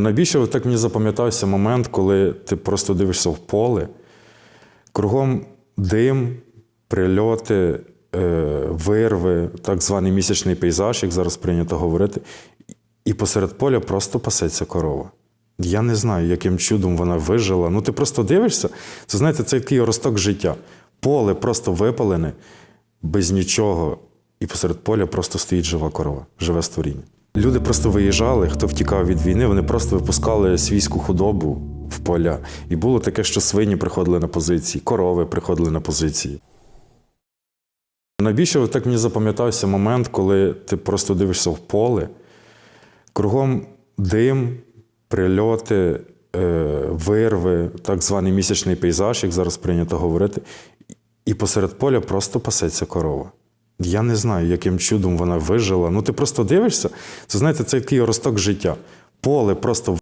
Найбільше так мені запам'ятався момент, коли ти просто дивишся в поле, кругом дим, прильоти, е, вирви, так званий місячний пейзаж, як зараз прийнято говорити, і посеред поля просто пасеться корова. Я не знаю, яким чудом вона вижила. Ну, ти просто дивишся, це знаєте, це такий росток життя. Поле просто випалене, без нічого, і посеред поля просто стоїть жива корова, живе створіння. Люди просто виїжджали, хто втікав від війни, вони просто випускали свійську худобу в поля. І було таке, що свині приходили на позиції, корови приходили на позиції. Найбільше так мені запам'ятався момент, коли ти просто дивишся в поле, кругом дим, прильоти, е, вирви, так званий місячний пейзаж, як зараз прийнято говорити, і посеред поля просто пасеться корова. Я не знаю, яким чудом вона вижила. Ну, ти просто дивишся, це знаєте, це такий росток життя. Поле просто